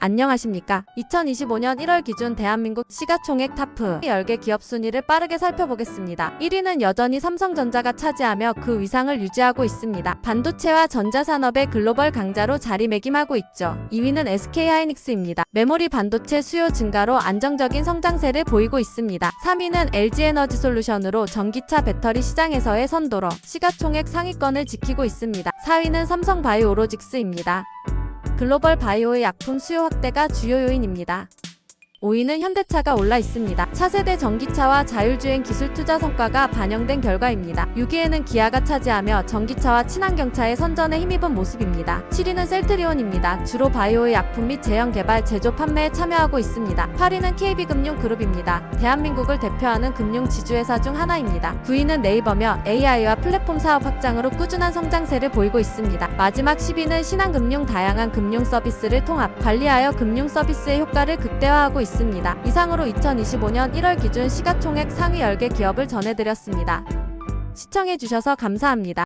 안녕하십니까. 2025년 1월 기준 대한민국 시가총액 타프 10개 기업 순위를 빠르게 살펴보겠습니다. 1위는 여전히 삼성전자가 차지하며 그 위상을 유지하고 있습니다. 반도체와 전자산업의 글로벌 강자로 자리매김하고 있죠. 2위는 SK하이닉스입니다. 메모리 반도체 수요 증가로 안정적인 성장세를 보이고 있습니다. 3위는 LG에너지솔루션으로 전기차 배터리 시장에서의 선도로 시가총액 상위권을 지키고 있습니다. 4위는 삼성바이오로직스입니다. 글로벌 바이오의 약품 수요 확대가 주요 요인입니다. 5위는 현대차가 올라 있습니다. 차세대 전기차와 자율주행 기술 투자 성과가 반영된 결과입니다. 6위에는 기아가 차지하며 전기차와 친환경차의 선전에 힘입은 모습입니다. 7위는 셀트리온입니다. 주로 바이오의 약품 및 제형 개발, 제조, 판매에 참여하고 있습니다. 8위는 KB금융그룹입니다. 대한민국을 대표하는 금융 지주회사 중 하나입니다. 9위는 네이버며 AI와 플랫폼 사업 확장으로 꾸준한 성장세를 보이고 있습니다. 마지막 10위는 신한금융 다양한 금융 서비스를 통합, 관리하여 금융 서비스의 효과를 극대화하고 있습니다. 이상으로 2025년 1월 기준 시가총액 상위 10개 기업을 전해드렸습니다. 시청해주셔서 감사합니다.